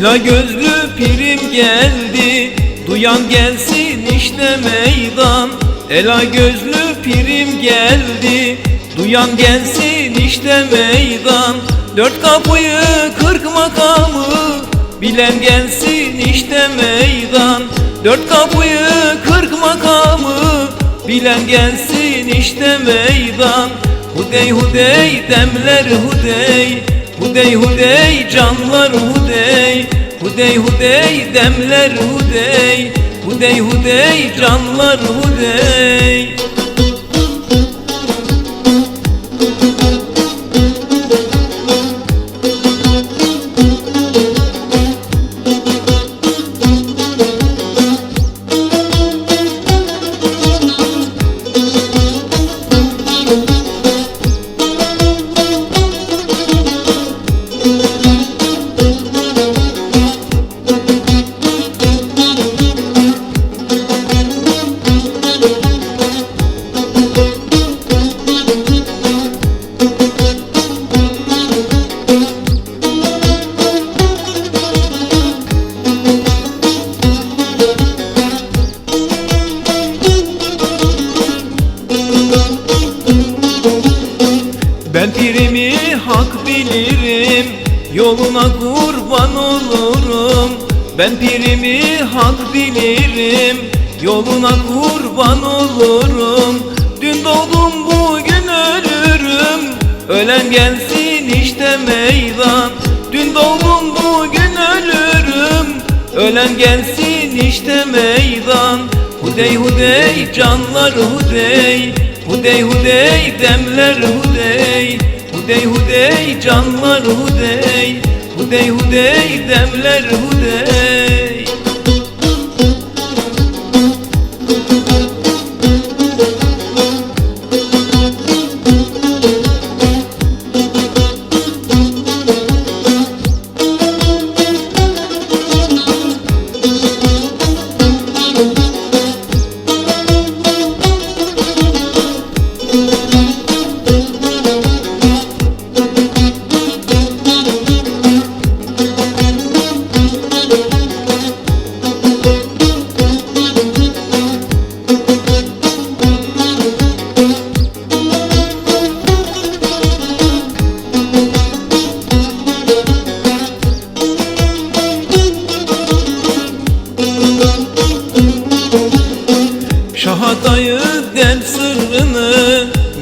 Ela gözlü pirim geldi. Duyan gelsin işte meydan. Ela gözlü pirim geldi. Duyan gelsin işte meydan. Dört kapıyı kırk makamı Bilen gelsin işte meydan. Dört kapıyı kırk makamı Bilen gelsin işte meydan. Hudey hudey demler hudey Hudey hudey canlar hudey. Hudey hudey demler hudey. Hudey hudey canlar hudey Pirimi hak bilirim Yoluna kurban olurum. Ben pirimi hak bilirim Yoluna kurban olurum. Dün doğdum bugün ölürüm Ölen gelsin işte meydan. Dün doğdum bugün ölürüm Ölen gelsin işte meydan. Hudey hudey canlar hudey. Hudey hudey demler hudey Hudey hudey canlar hudey. Hudey hudey demler hudey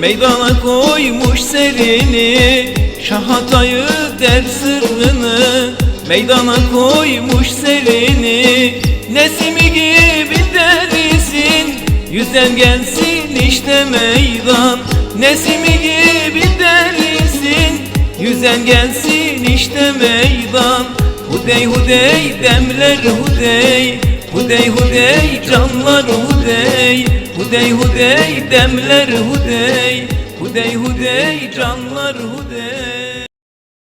Meydana koymuş serini Şahatayı der sırrını. Meydana koymuş serini Nesimi gibi derisin Yüzden gelsin işte meydan. Nesimi gibi derisin Yüzden gelsin işte meydan. Hudey hudey demler hudey. Hudey hudey canlar hudey Hudey hudey demler hudey. Hudey hudey canlar hudey